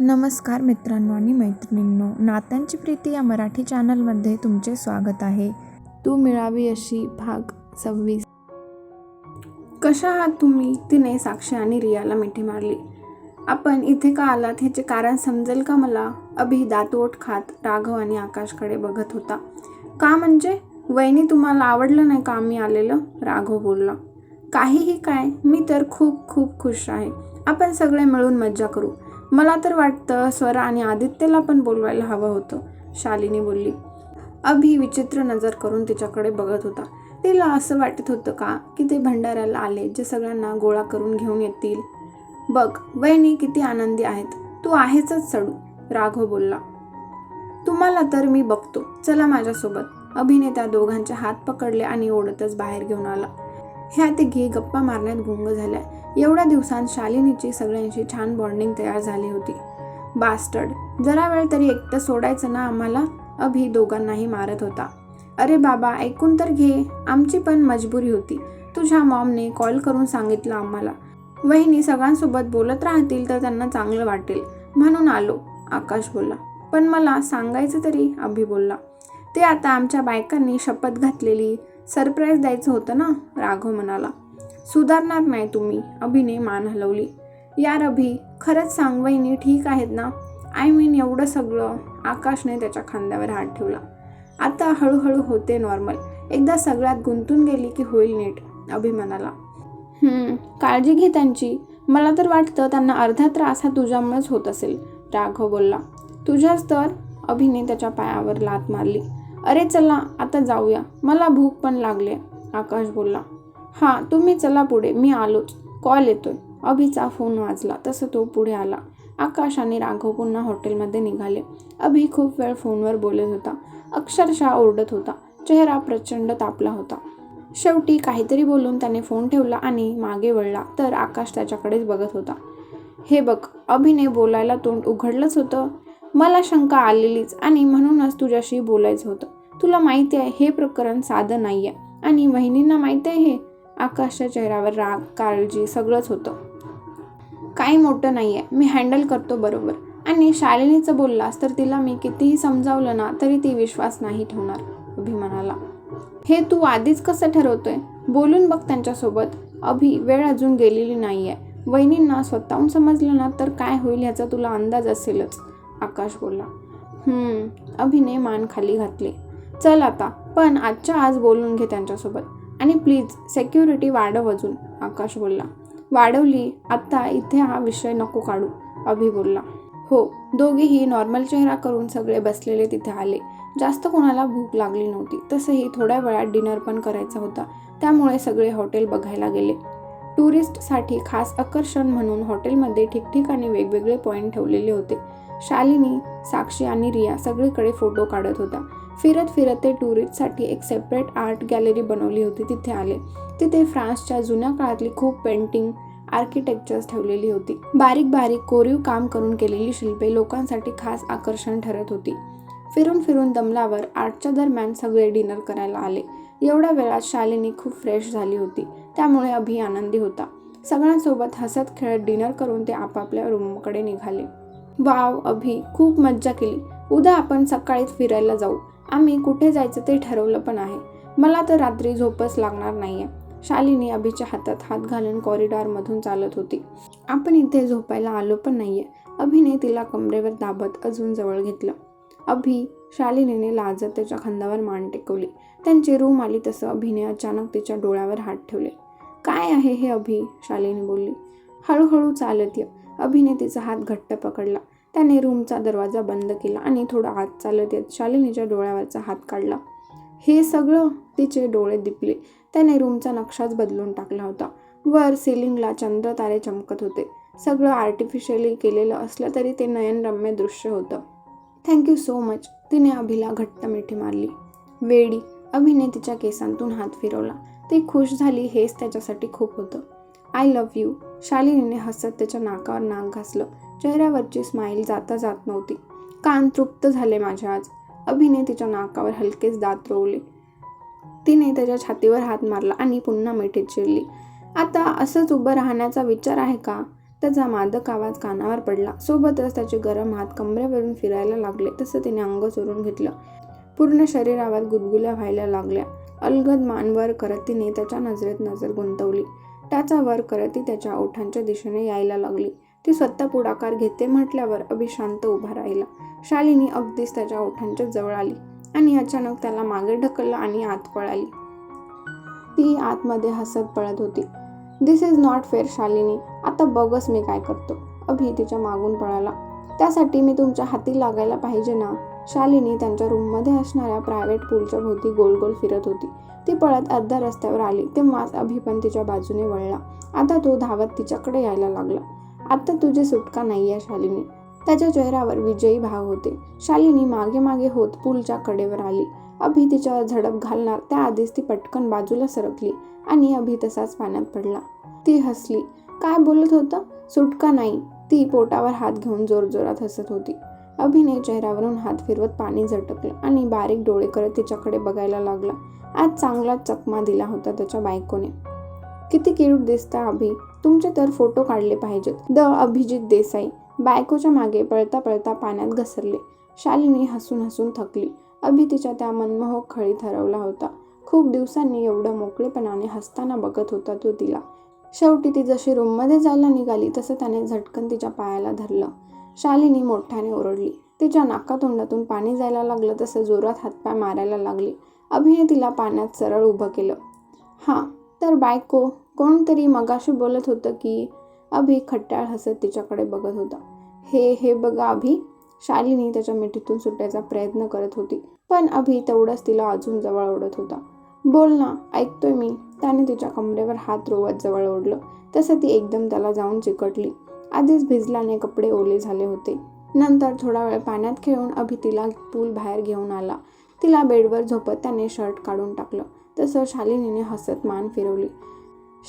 नमस्कार मित्रांनो आणि मैत्रिणींनो नात्यांची प्रीती या मराठी चॅनलमध्ये तुमचे स्वागत आहे. तू मिळावी अशी भाग सव्वीस. कशा आहात तुम्ही? तिने साक्षी आणि रियाला मिठी मारली. आपण इथे का आलात ह्याचे कारण समजेल का मला? अभि दातोट खात राघव आणि आकाशकडे बघत होता. का म्हणजे? वहिनी तुम्हाला आवडलं नाही का आम्ही आलेलं? राघव बोलला. काहीही काय मी तर खूप खूप खुश आहे. आपण सगळे मिळून मज्जा करू. मला तर वाटतं स्वरा आणि आदित्यला पण बोलवायला हवं होतं. शालिनी बोलली अभि विचित्र नजर करून तिच्याकडे बघत होता. तिला असं वाटत होतं का की ते भंडाऱ्याला आले जे सगळ्यांना गोळा करून घेऊन येतील? बघ वहिनी किती आनंदी आहेत. तू आहेचच चढू राघव बोलला तुम्हाला तर मी बघतो. चला माझ्यासोबत. अभिनेता दोघांचे हात पकडले आणि ओढतच बाहेर घेऊन आला. ह्या तिघी गप्पा मारण्यात गुंग झाल्या. एवढ्या दिवसांत शालिनीची सगळ्यांशी छान बॉन्डिंग तयार झाली होती. बास्टर्ड जरा वेळ तरी एकटं सोडायचं ना आम्हाला? अभि दोघांनाही मारत होता. अरे बाबा ऐकून तर घे. आमची पण मजबुरी होती. तुझ्या मॉमने कॉल करून सांगितलं आम्हाला. वहिनी सगळ्यांसोबत बोलत राहतील तर त्यांना चांगलं वाटेल. म्हणून आलो. आकाश बोलला. पण मला सांगायचं तरी? अभि बोलला. ते आता आमच्या बायकांनी शपथ घातलेली. सरप्राईज द्यायचं होतं ना? राघव म्हणाला. सुधारणार नाही तुम्ही अभिने मान हलवली. यार अभि खरंच सांग वहिनी ठीक आहेत ना? आय मीन एवढं सगळं आकाशने त्याच्या खांद्यावर हात ठेवला. आता हळूहळू होते नॉर्मल. एकदा सगळ्यात गुंतून गेली की होईल नीट अभि म्हणाला. काळजी घे त्यांची. मला तर वाटतं त्यांना अर्धा त्रास हा तुझ्यामुळेच होत असेल राघव बोलला. तुझ्याच तर अभिने त्याच्या पायावर लात मारली. अरे चला आता जाऊया. मला भूक पण लागली आकाश बोलला. हां तुम्ही चला पुढे. मी आलोच. कॉल येतोय. अभिचा फोन वाजला. तसं तो पुढे आला. आकाश आणि राघव पुन्हा हॉटेलमध्ये निघाले. अभि खूप वेळ फोनवर बोलत होता. अक्षरशः ओरडत होता. चेहरा प्रचंड तापला होता. शेवटी काहीतरी बोलून त्याने फोन ठेवला आणि मागे वळला. तर आकाश त्याच्याकडेच बघत होता. हे बघ अभिने बोलायला तोंड उघडलंच होतं. मला शंका आलेलीच आणि म्हणूनच तुझ्याशी बोलायचं होतं. तुला माहिती आहे हे प्रकरण साधं नाही आहे आणि वहिनींना माहिती आहे हे आकाशच्या चेहऱ्यावर राग काळजी सगळंच होतं. काही मोठं नाही आहे मी हँडल करतो बरोबर. आणि शालिनीचं बोललास तर तिला मी कितीही समजावलं ना तरी ती विश्वास नाही ठेवणार अभि म्हणाला. हे तू आधीच कसं ठरवतोय? बोलून बघ त्यांच्यासोबत. अभि वेळ अजून गेलेली नाही आहे वहिनींना स्वतःहून समजलं ना तर काय होईल ह्याचा तुला अंदाज असेलच आकाश बोलला. अभिने मान खाली घातली. चल आता पण आजच्या आज बोलून घे त्यांच्यासोबत. आणि प्लीज सेक्युरिटी वाढव अजून आकाश बोलला. वाढवली आत्ता इथे हा विषय नको काढू अभि बोलला. हो दोघेही नॉर्मल चेहरा करून सगळे बसलेले तिथे आले. जास्त कोणाला भूक लागली नव्हती तसंही थोड्या वेळात डिनर पण करायचा होता त्यामुळे सगळे हॉटेल बघायला गेले. टुरिस्टसाठी खास आकर्षण म्हणून हॉटेलमध्ये ठिकठिकाणी वेगवेगळे पॉईंट ठेवलेले होते. शालिनी साक्षी आणि रिया सगळीकडे फोटो काढत होता फिरत फिरत ते टुरिस्टसाठी एक सेपरेट आर्ट गॅलरी बनवली होती तिथे आले. तिथे फ्रान्सच्या जुन्या काळातली खूप पेंटिंग आर्किटेक्चर्स ठेवलेली होती. बारीक बारीक कोरीव काम करून केलेली शिल्पे लोकांसाठी खास आकर्षण ठरत होती. फिरून फिरून दमल्यावर आर्टच्या दरम्यान सगळे डिनर करायला आले. एवढ्या वेळात शालिनी खूप फ्रेश झाली होती. त्यामुळे अभि आनंदी होता. सगळ्यांसोबत हसत खेळत डिनर करून ते आपापल्या रूमकडे निघाले. वाव अभि खूप मज्जा केली. उद्या आपण सकाळीच फिरायला जाऊ. आम्ही कुठे जायचं ते ठरवलं पण आहे. मला तर रात्री झोपच लागणार नाहीये. शालिनी अभिच्या हातात हात घालून कॉरिडॉरमधून चालत होती. आपण इथे झोपायला आलो पण नाही आहे अभिने तिला कमरेवर दाबत अजून जवळ घेतलं. अभि शालिनीने लाजत त्याच्या खांद्यावर मान टेकवली. त्यांची रूम आली तसं अभिने अचानक तिच्या डोळ्यावर हात ठेवले. काय आहे हे अभि? शालिनी बोलली. हळूहळू चालत ये. अभिने तिचा हात घट्ट पकडला. त्याने रूमचा दरवाजा बंद केला आणि थोडा आत चालत येत शालिनीच्या डोळ्यावरचा हात काढला. हे सगळं तिचे डोळे दिपले. त्याने रूमचा नक्षाच बदलून टाकला होता. वर सिलिंगला चंद्र तारे चमकत होते. सगळं आर्टिफिशियली केलेलं असलं तरी ते नयनरम्य दृश्य होतं. थँक्यू सो मच तिने अभिला घट्ट मिठी मारली. वेडी. अभिने तिच्या केसांतून हात फिरवला. ती खुश झाली हेच त्याच्यासाठी खूप होतं. आय लव्ह यू शालिनीने हसत त्याच्या नाकावर नाक घासलं. चेहऱ्यावरची स्माईल जाता जात नव्हती. कान तृप्त झाले माझ्या आज. अभिने तिच्या नाकावर हलकेच दात रोवले. तिने त्याच्या छातीवर हात मारला आणि पुन्हा मिठीत चिरली आता असंच उभं राहण्याचा विचार आहे का? त्याचा मादक आवाज कानावर पडला. सोबतच त्याचे गरम हात कमरेवरून फिरायला लागले. तसं तिने अंग चोरून घेतलं. पूर्ण शरीरावर गुदगुल्या व्हायला लागल्या. अलगद मान वर करत तिने त्याच्या नजरेत नजर गुंतवली. त्याचा वर करत ती त्याच्या ओठांच्या दिशेने यायला लागली. ती स्वतः पुढाकार घेते म्हटल्यावर अभिशांत उभा राहिला. शालिनी अगदीच त्याच्या ओठांच्या जवळ आली आणि अचानक त्याला मागे ढकललं आणि आत पळाली. ती आतमध्ये हसत पळत होती. This is not fair Shalini. आता बघच मी काय करतो. अभि तिच्या मागून पळाला. त्यासाठी मी तुमच्या हाती लागायला पाहिजे ना? शालिनी त्यांच्या रूममध्ये असणाऱ्या प्रायव्हेट पूलच्या भोवती गोल गोल फिरत होती. ती पळत अर्ध्या रस्त्यावर आली. तेव्हाच अभि पण तिच्या बाजूने वळला. आता तो धावत तिच्याकडे यायला लागला. आता तुझी सुटका नाही आहे शालिनी. त्याच्या चेहऱ्यावर विजयी भाव होते. शालिनी मागे मागे होत पूलच्या कडेवर आली. अभि तिच्यावर झडप घालणार त्याआधीच ती पटकन बाजूला सरकली आणि अभि तसाच पाण्यात पडला. ती हसली. काय बोलत होतं? सुटका नाही. ती पोटावर हात घेऊन जोरजोरात हसत होती. अभिने चेहऱ्यावरून हात फिरवत पाणी झटकलं आणि बारीक डोळे करत तिच्याकडे बघायला लागला. आज चांगलाच चकमा दिला होता त्याच्या बायकोने. किती क्यूट दिसता अभि? तुमचे तर फोटो काढले पाहिजेत. द अभिजित देसाई. बायकोच्या मागे पळता पळता पाण्यात घसरले. शालिनी हसून हसून थकली. अभि तिच्या त्या मनमोहक खळीत हरवला होता. खूप दिवसांनी एवढं मोकळेपणाने हसताना बघत होता तो तिला. शेवटी ती जशी रूममध्ये जायला निघाली तसं त्याने झटकन तिच्या पायाला धरलं. शालिनी मोठ्याने ओरडली. तिच्या नाकातोंडातून पाणी जायला लागलं तसं जोरात हातपाय मारायला लागली. अभिने तिला पाण्यात सरळ उभं केलं. हां तर बायको कोणतरी मगाशी बोलत होतं की अभि खट्टाळ हसत तिच्याकडे बघत होता. हे हे बघा अभि. शालिनी त्याच्या मिठीतून सुटायचा प्रयत्न करत होती पण अभि तेवढंच तिला अजून जवळ ओढत होता. बोल ना ऐकतोय मी. त्याने तिच्या कमरेवर हात रोवत जवळ ओढलं. तसं ती एकदम त्याला जाऊन चिकटली. आधीच भिजल्याने कपडे ओले झाले होते. नंतर थोडा वेळ पाण्यात खेळून अभि तिला पूल बाहेर घेऊन आला. तिला बेडवर झोपत त्याने शर्ट काढून टाकलं. तसं शालिनीने हसत मान फिरवली.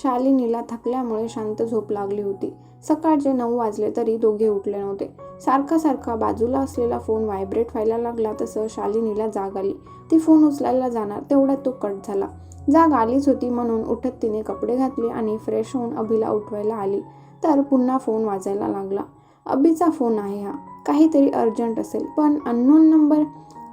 शालिनीला थकल्यामुळे शांत झोप लागली होती. सकाळचे नऊ वाजले तरी दोघे उठले नव्हते. सारखा सारखा बाजूला असलेला फोन व्हायब्रेट व्हायला लागला तसं शालिनीला जाग आली. ती फोन उचलायला जाणार तेवढ्यात तो कट झाला. जाग आलीच होती म्हणून उठत तिने कपडे घातले आणि फ्रेश होऊन अभिला उठवायला आली. तर पुन्हा फोन वाजायला लागला. अभिचा फोन आहे हा. काहीतरी अर्जंट असेल. पण अननोन नंबर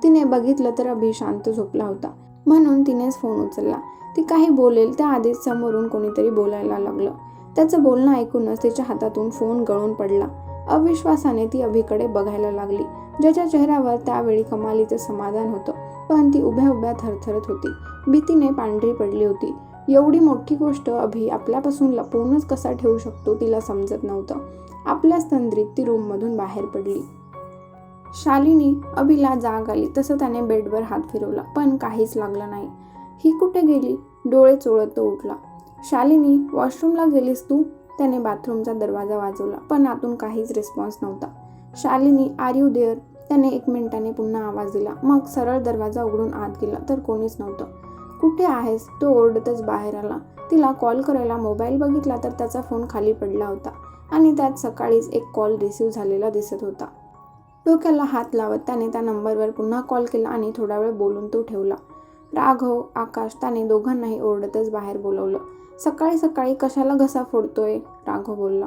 तिने बघितलं तर अभि शांत झोपला होता. म्हणून तिनेच फोन उचलला. ती काही बोलेल त्या आधीच समोरून कोणीतरी बोलायला लागलं. त्याचं बोलणं ऐकूनच तिच्या हातातून फोन गळून पडला. अविश्वासाने ती अभिकडे बघायला लागली. ज्याच्या चेहऱ्यावर त्यावेळी कमालीचं समाधान होतं पण ती उभ्या उभ्या थरथरत होती. भीतीने पांढरी पडली होती. एवढी मोठी गोष्ट अभि आपल्यापासून लपवूनच कसा ठेवू शकतो तिला समजत नव्हतं. आपल्याच तंद्रीत ती रूममधून बाहेर पडली. शालिनी अभिला जाग आली. तसं त्याने बेडवर हात फिरवला पण काहीच लागलं नाही. ही कुठे गेली? डोळे चोळत तो उठला. शालिनी वॉशरूमला गेलीस तू? त्याने बाथरूमचा दरवाजा वाजवला पण आतून काहीच रिस्पॉन्स नव्हता. शालिनी आर यू देअर त्याने एक मिनिटाने पुन्हा आवाज दिला. मग सरळ दरवाजा उघडून आत गेला तर कोणीच नव्हतं. कुठे आहेस? तो ओरडतच बाहेर आला. तिला कॉल करायला मोबाईल बघितला तर त्याचा फोन खाली पडला होता आणि त्यात सकाळीच एक कॉल रिसीव झालेला दिसत होता. डोक्याला हात लावत त्याने त्या नंबरवर पुन्हा कॉल केला आणि थोडा वेळ बोलून तो ठेवला. राघव आकाश त्याने दोघांनाही ओरडतच बाहेर बोलवलं. सकाळी सकाळी कशाला घसा फोडतोय? राघव बोलला.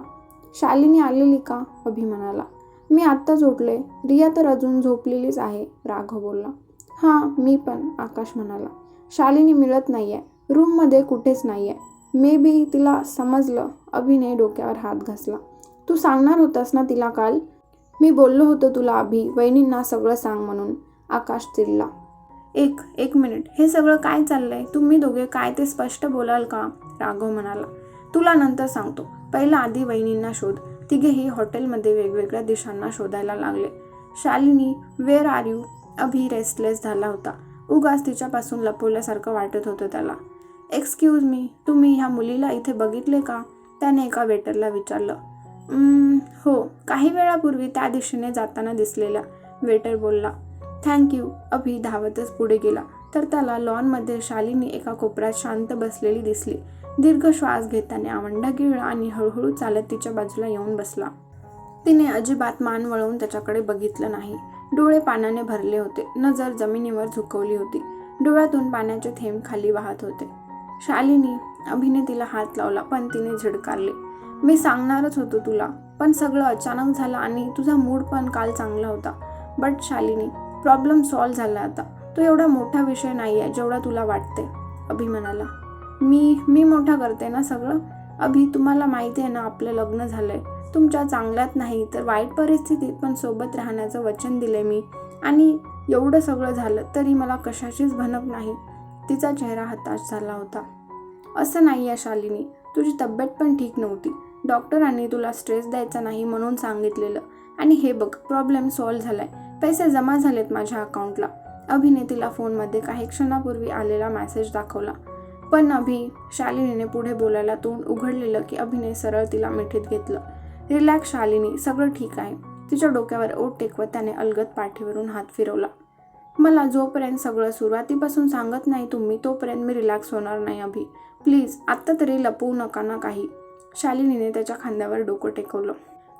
शालिनी आलेली का? अभि म्हणाला मी आत्ताच उठले रिया तर अजून झोपलेलीच आहे राघव बोलला. हां मी पण आकाश म्हणाला. शालिनी मिळत नाही आहे रूममध्ये कुठेच नाही आहे मे बी तिला समजलं. अभिने डोक्यावर हात घासला. तू सांगणार होतास ना तिला काल? मी बोललो होतो तुला अभि वहिनींना सगळं सांग म्हणून. आकाश चिरला एक एक मिनिट. हे सगळं काय चाललंय? तुम्ही दोघे काय ते स्पष्ट बोलाल का? राघव म्हणाला. तुला नंतर सांगतो. पहिला आधी वहिनींना शोध. तिघेही हॉटेलमध्ये वेगवेगळ्या दिशांना शोधायला लागले. Shalini where are you Abhi restless झाला होता. उगाच तिच्यापासून लपवल्यासारखं वाटत होतं त्याला. एक्सक्यूज मी तुम्ही ह्या मुलीला इथे बघितले का? त्याने एका वेटरला विचारलं. हो. काही वेळापूर्वी त्या दिशेने जाताना दिसलेला वेटर बोलला थँक्यू अभि धावतच पुढे गेला. तर त्याला लॉनमध्ये शालिनी एका कोपऱ्यात शांत बसलेली दिसली. दीर्घ श्वास घेताने आवंडा गिळला आणि हळूहळू चालत तिच्या बाजूला येऊन बसला. तिने अजिबात मान वळवून त्याच्याकडे बघितलं नाही. डोळे पाण्याने भरले होते. नजर जमिनीवर झुकवली होती. डोळ्यातून पाण्याचे थेंब खाली वाहत होते. शालिनी अभिने तिला हात लावला पण तिने झिडकारले. मी सांगणारच होतो तुला पण सगळं अचानक झालं आणि तुझा मूड पण काल चांगला होता. बट शालिनी प्रॉब्लेम सॉल्व झाला आता. तो एवढा मोठा विषय नाही आहे जेवढा तुला वाटते अभि म्हणाला मी मी मोठा करते ना सगळं? अभि तुम्हाला माहिती आहे ना आपलं लग्न झालं आहे तुमच्या चांगल्यात नाही तर वाईट परिस्थितीत पण सोबत राहण्याचं वचन दिले मी. आणि एवढं सगळं झालं तरी मला कशाचीच भनक नाही. तिचा चेहरा हताश झाला होता. असं नाही आहे शालिनी तुझी तब्येत पण ठीक नव्हती. डॉक्टरांनी तुला स्ट्रेस द्यायचा नाही म्हणून सांगितलेलं. आणि हे बघ प्रॉब्लेम सॉल्व्ह झालाय. पैसे जमा झालेत माझ्या अकाउंटला. अभिने तिला फोनमध्ये काही क्षणापूर्वी आलेला मेसेज दाखवला. पण अभि शालिनीने पुढे बोलायला तोंड उघडलेलं की अभिने सरळ तिला मिठीत घेतलं. रिलॅक्स शालिनी. सगळं ठीक आहे. तिच्या डोक्यावर ओट टेकवत त्याने अलगत पाठीवरून हात फिरवला. मला जोपर्यंत सगळं सुरुवातीपासून सांगत नाही तुम्ही तोपर्यंत मी रिलॅक्स होणार नाही अभि. प्लीज आत्ता तरी लपवू नका ना काही. शालिनीने त्याच्या खांद्यावर डोकं टेकवलं.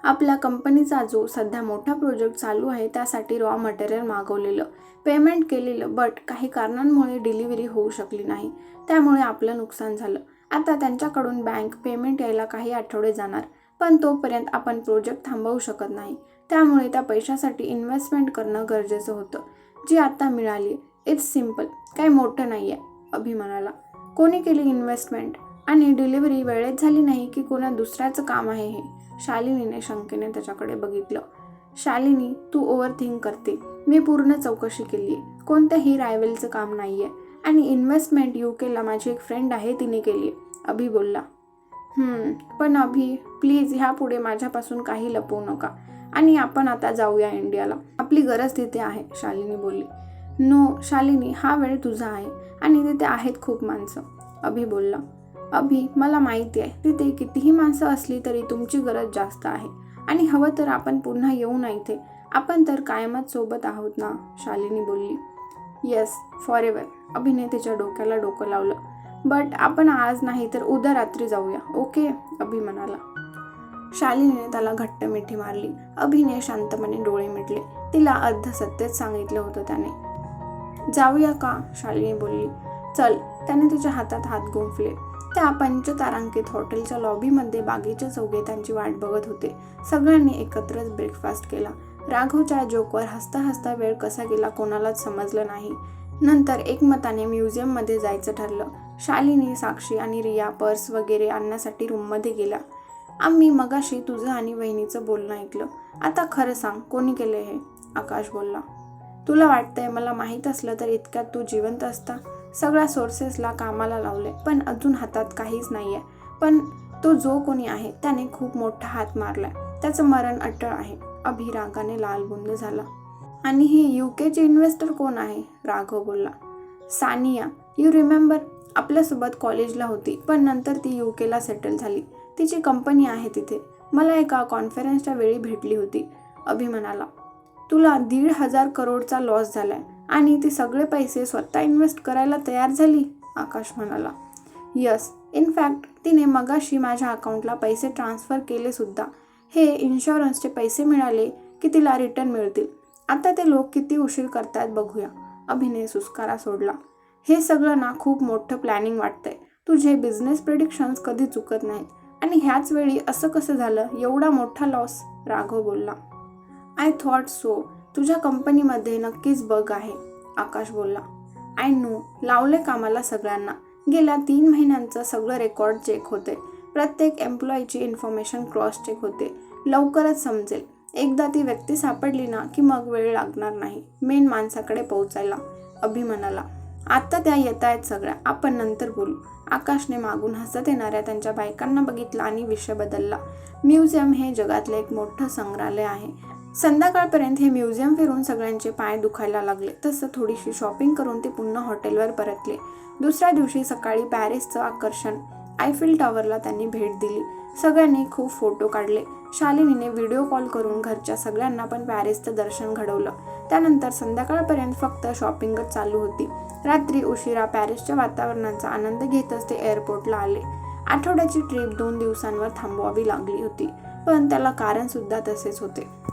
आपल्या कंपनीचा जो सध्या मोठा प्रोजेक्ट चालू आहे त्यासाठी रॉ मटेरियल मागवलेलं. पेमेंट केलेलं बट काही कारणांमुळे डिलिव्हरी होऊ शकली नाही. त्यामुळे आपलं नुकसान झालं. आता त्यांच्याकडून बँक पेमेंट यायला काही आठवडे जाणार पण तोपर्यंत आपण प्रोजेक्ट थांबवू शकत नाही. त्यामुळे त्या पैशासाठी इन्व्हेस्टमेंट करणं गरजेचं होतं. जी आता मिळाली इट्स सिंपल काही मोठं नाही आहे अभिमानाला. कोणी केली इन्व्हेस्टमेंट आणि डिलिव्हरी वेळेत झाली नाही की कोणा दुसऱ्याचं काम आहे हे. शालिनीने शंकेने त्याच्याकडे बघितलं. शालिनी तू ओव्हर थिंक करते. मी पूर्ण चौकशी केली आहे कोणत्याही रायवलचं काम नाही आहे आणि इन्व्हेस्टमेंट यू केला माझी एक फ्रेंड आहे तिने केली आहे अभि बोलला. पण अभि प्लीज ह्यापुढे माझ्यापासून काही लपवू नका. आणि आपण आता जाऊया इंडियाला. आपली गरज तिथे आहे शालिनी बोलली. नो शालिनी हा वेळ तुझा आहे. आणि तिथे आहेत खूप माणसं. अभि बोलला. अभि मला माहिती आहे तिथे कितीही माणसं असली तरी तुमची गरज जास्त आहे. आणि हवं तर आपण पुन्हा येऊ ना इथे. आपण तर कायमच सोबत आहोत ना? शालिनी बोलली. येस फॉर एव्हर अभिने डोक्याला डोकं लावलं. बट आपण आज नाही तर उद्या रात्री जाऊया ओके? अभि म्हणाला. शालिनीने त्याला घट्ट मिठी मारली. अभिने शांतपणे डोळे मिटले. तिला अर्ध सत्यच सांगितलं होतं त्याने. जाऊया का? शालिनी बोलली. चल त्याने तिच्या हातात हात गुंफले. त्या पंचतारांकित हॉटेलच्या लॉबीमध्ये बागेच्या चौघे त्यांची वाट बघत होते. सगळ्यांनी एकत्रच ब्रेकफास्ट केला. राघवच्या जोकवर हसता हसता वेळ कसा गेला कोणालाच समजलं नाही. नंतर एकमताने म्युझियममध्ये जायचं ठरलं. शालिनी साक्षी आणि रिया पर्स वगैरे आणण्यासाठी रूममध्ये गेला आम्ही मगाशी तुझं आणि वहिनीचं बोलणं ऐकलं. आता खरं सांग कोणी केलं हे? आकाश बोलला. तुला वाटतंय मला माहीत असलं तर इतक्यात तू जिवंत असता? सगळ्या सोर्सेसला कामाला लावले पण अजून हातात काहीच नाही आहे पण तो जो कोणी आहे त्याने खूप मोठा हात मारलाय. त्याचं मरण अटळ आहे. अभिरागाने लालबुंद झाला. आणि ही युकेचे इन्व्हेस्टर कोण आहे? राघव बोलला. सानिया यू रिमेंबर आपल्यासोबत कॉलेजला होती पण नंतर ती यू केला सेटल झाली. तिची कंपनी आहे तिथे. मला एका कॉन्फरन्सच्या वेळी भेटली होती. अभि म्हणाला तुला दीड हजार करोडचा लॉस झाला आहे आणि ती सगळे पैसे स्वतः इन्व्हेस्ट करायला तयार झाली आकाश म्हणाला. यस इनफॅक्ट तिने मगाशी माझ्या अकाउंटला पैसे ट्रान्स्फर केले सुद्धा. हे इन्शुरन्सचे पैसे मिळाले की तिला रिटर्न मिळतील. आता ते लोक किती उशीर करतायत बघूया अभिनय सुस्कारा सोडला. हे सगळं ना खूप मोठं प्लॅनिंग वाटतंय. तुझे बिझनेस प्रिडिक्शन्स कधी चुकत नाहीत. आणि ह्याच वेळी असं कसं झालं? एवढा मोठा लॉस राघव बोलला. आय थॉट सो तुझ्या कंपनीमध्ये नक्कीच बग आहे आकाश बोलला. आय नो लावले कामाला सगळ्यांना. गेल्या तीन महिन्यांचं सगळं रेकॉर्ड चेक होते प्रत्येक एम्प्लॉईची इन्फॉर्मेशन क्रॉस चेक होते. लवकरच समजेल. एकदा ती व्यक्ती सापडली ना की मग वेळ लागणार नाही. मेन माणसाकडे पोहोचायला अभि म्हणाला. आत्ता त्या येत आहेत सगळ्या. आपण नंतर बोलू. आकाशने मागून हसत येणाऱ्या त्यांच्या बायकांना बघितला आणि विषय बदलला. म्युझियम हे जगातलं एक मोठं संग्रहालय आहे. संध्याकाळपर्यंत हे म्युझियम फिरून सगळ्यांचे पाय दुखायला लागले. तसं थोडीशी शॉपिंग करून ते पुन्हा हॉटेलवर परतले. दुसऱ्या दिवशी सकाळी पॅरिसचं आकर्षण. आयफिल टॉवरला त्यांनी भेट दिली. सगळ्यांनी खूप फोटो काढले. शालिनीने व्हिडिओ कॉल करून घरच्या सगळ्यांना पण पॅरिसचं दर्शन घडवलं. त्यानंतर संध्याकाळपर्यंत फक्त शॉपिंगच चालू होती. रात्री उशिरा पॅरिसच्या वातावरणाचा आनंद घेतच ते एअरपोर्टला आले. आठवड्याची ट्रिप दोन दिवसांवर थांबवावी लागली होती. पण त्याला कारण सुद्धा तसेच होते.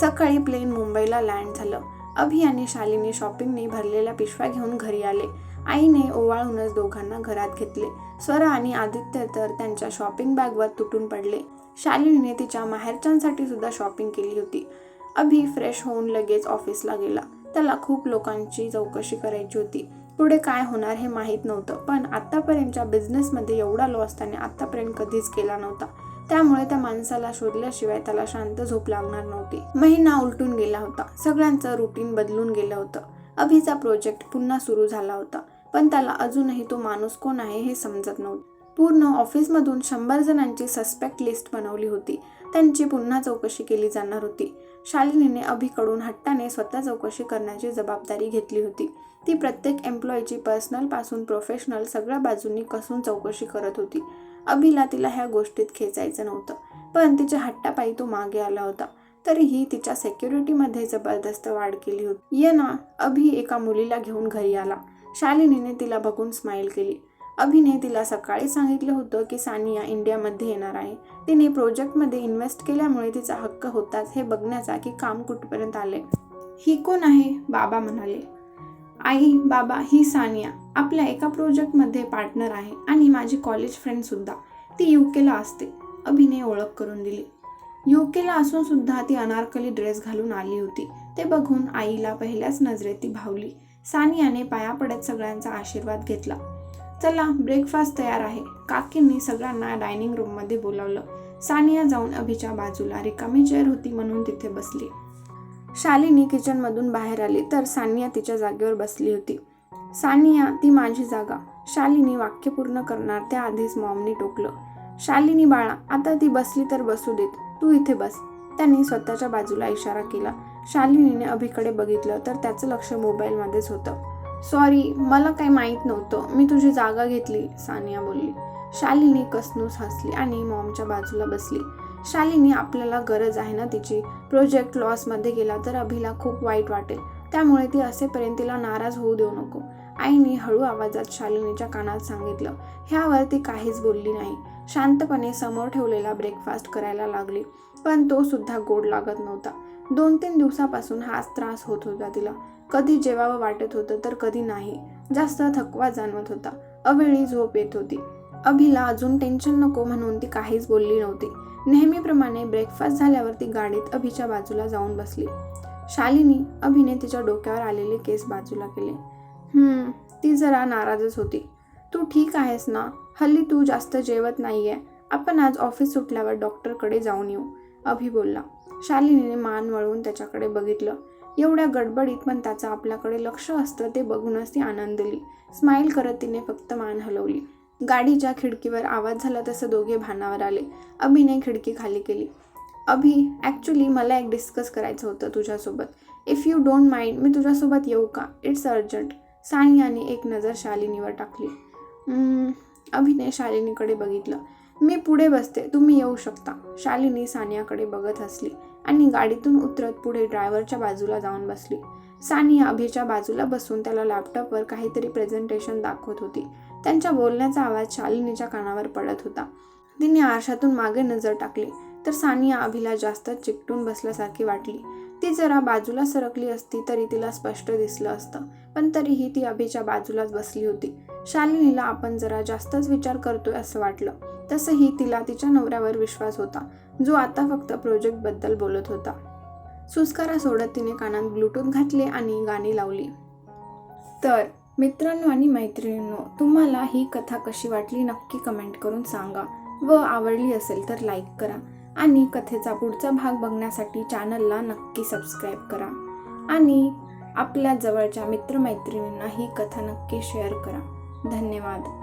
सकाळी प्लेन मुंबईला लँड झालं. अभि आणि शालिनी शॉपिंगने भरलेल्या पिशव्या घेऊन घरी आले. आईने ओवाळूनच दोघांना घरात घेतले. स्वरा आणि आदित्य तर त्यांच्या शॉपिंग बॅगवर तुटून पडले. शालिनीने तिच्या माहेरच्यांसाठी सुद्धा शॉपिंग केली होती. अभि फ्रेश होऊन लगेच ऑफिसला गेला. त्याला खूप लोकांची चौकशी करायची होती. पुढे काय होणार हे माहीत नव्हतं पण आत्तापर्यंतच्या बिझनेसमध्ये एवढा लॉस त्याने आत्तापर्यंत कधीच केला नव्हता. त्यामुळे त्या माणसाला शोधल्याशिवाय त्याला शांत झोप लागणार नव्हती. महिना उलटून गेला होता. सगळ्यांचं रुटीन बदलून गेलं होतं. अभिचा प्रोजेक्ट पुन्हा सुरू झाला होता. पण त्याला अजूनही तो माणूस कोण आहे हे समजत नव्हतं. पूर्ण ऑफिसमधून शंभर जणांची सस्पेक्ट लिस्ट बनवली होती. त्यांची पुन्हा चौकशी केली जाणार होती. शालिनीने अभिकडून हट्टाने स्वतः चौकशी करण्याची जबाबदारी घेतली होती. ती प्रत्येक एम्प्लॉईची पर्सनलपासून प्रोफेशनल सगळ्या बाजूंनी कसून चौकशी करत होती. अभिला तिला ह्या गोष्टीत खेचायचं नव्हतं. पण तिच्या हट्टापायी तो मागे आला होता. तरीही तिच्या सेक्युरिटीमध्ये जबरदस्त वाढ केली होती. ये ना अभि एका मुलीला घेऊन घरी आला. शालिनीने तिला बघून स्माईल केली. अभिने तिला सकाळी सांगितलं होतं की सानिया इंडियामध्ये येणार आहे. तिने प्रोजेक्टमध्ये इन्व्हेस्ट केल्यामुळे तिचा हक्क होताच हे बघण्याचा की काम कुठपर्यंत आले ही कोण आहे? बाबा म्हणाले. आई बाबा ही सानिया आपल्या एका प्रोजेक्टमध्ये पार्टनर आहे आणि माझी कॉलेज फ्रेंडसुद्धा ती यू केला असते. अभिने ओळख करून दिली. यू केला असूनसुद्धा ती अनारकली ड्रेस घालून आली होती. ते बघून आईला पहिल्याच नजरेत ती भावली. सानियाने पाया पडत सगळ्यांचा आशीर्वाद घेतला. चला ब्रेकफास्ट तयार आहे. काकींनी सगळ्यांना डायनिंग रूममध्ये बोलावलं. सानिया जाऊन अभिच्या बाजूला रिकामी चेअर होती म्हणून तिथे बसली. शालिनी किचनमधून बाहेर आली तर सानिया तिच्या जागेवर बसली होती. सानिया ती माझी जागा. शालिनी वाक्य पूर्ण करणार त्याआधीच मॉमने टोकलं. शालिनी बाळा आता ती बसली तर बसू देत. तू इथे बस. त्यांनी स्वतःच्या बाजूला इशारा केला. शालिनीने अभिकडे बघितलं तर त्याचं लक्ष मोबाईलमध्येच होतं. सॉरी मला काही माहीत नव्हतं. मी तुझी जागा घेतली सानिया बोलली. शालिनी कसनूस हसली आणि मॉमच्या बाजूला बसली. शालिनी आपल्याला गरज आहे ना तिची. प्रोजेक्ट लॉसमध्ये गेला तर अभिला खूप वाईट वाटेल. त्यामुळे ती असेपर्यंत तिला नाराज होऊ देऊ नको. आईने हळू आवाजात शालिनीच्या कानात सांगितलं. ह्यावर ती काहीच बोलली नाही. शांतपणे समोर ठेवलेला ब्रेकफास्ट करायला लागली. पण तो सुद्धा गोड लागत नव्हता. दोन तीन दिवसापासून हाच त्रास होत होता तिला. कधी जेवावं वाटत होतं तर कधी नाही. जास्त थकवा जाणवत होता. अवेळी झोप येत होती. अभिला अजून टेन्शन नको म्हणून ती काहीच बोलली नव्हती. नेहमीप्रमाणे ब्रेकफास्ट झाल्यावर ती गाडीत अभिच्या बाजूला जाऊन बसली. शालिनी अभिने तिच्या डोक्यावर आलेले केस बाजूला केले. हम्म ती जरा नाराजच होती. तू ठीक आहेस ना? हल्ली तू जास्त जेवत नाहीये. आपण आज ऑफिस सुटल्यावर डॉक्टरकडे जाऊन येऊ अभि बोलला. शालिनीने मान वळवून त्याच्याकडे बघितलं. एवढ्या गडबडीत पण त्याचं आपल्याकडे लक्ष असतं ते बघूनच ती आनंदली. स्माईल करत तिने फक्त मान हलवली. गाडीच्या खिडकीवर आवाज झाला तसं दोघे भानावर आले. अभिने खिडकी खाली केली. अभि ॲक्च्युली मला एक डिस्कस करायचं होतं तुझ्यासोबत. इफ यू डोंट माइंड मी तुझ्यासोबत येऊ का? इट्स अर्जंट सानियाने एक नजर शालिनीवर टाकली. अभिने शालिनीकडे बघितलं. मी पुढे बसते. तुम्ही येऊ शकता. शालिनी सानियाकडे बघत हसली आणि गाडीतून उतरत पुढे ड्रायव्हरच्या बाजूला जाऊन बसली. सानिया अभिच्या बाजूला बसून त्याला लॅपटॉपवर काहीतरी प्रेझेंटेशन दाखवत होती. त्यांच्या बोलण्याचा आवाज शालिनीच्या कानावर पडत होता. तिने आरशातून मागे नजर टाकली तर सानिया अभिला जास्त चिकटून बसल्यासारखी वाटली. ती जरा बाजूला सरकली असती तरी तिला स्पष्ट दिसलं असतं पण तरीही ती अभिच्या बाजूलाच बसली होती. शालिनीला आपण जरा जास्तच विचार करतोय असं वाटलं. तसंही तिला तिच्या नवऱ्यावर विश्वास होता जो आता फक्त प्रोजेक्टबद्दल बोलत होता. सुस्कारा सोडत तिने कानात ब्लूटूथ घातले आणि गाणी लावली. तर मित्रांनो आणि मैत्रिणींनो तुम्हाला ही कथा कशी वाटली नक्की कमेंट करून सांगा. व आवडली असेल तर लाईक करा. आणि कथेचा पुढचा भाग बघण्यासाठी चॅनलला नक्की सबस्क्राईब करा. आणि आपल्या जवळच्या मित्रमैत्रिणींना ही कथा नक्की शेअर करा. धन्यवाद.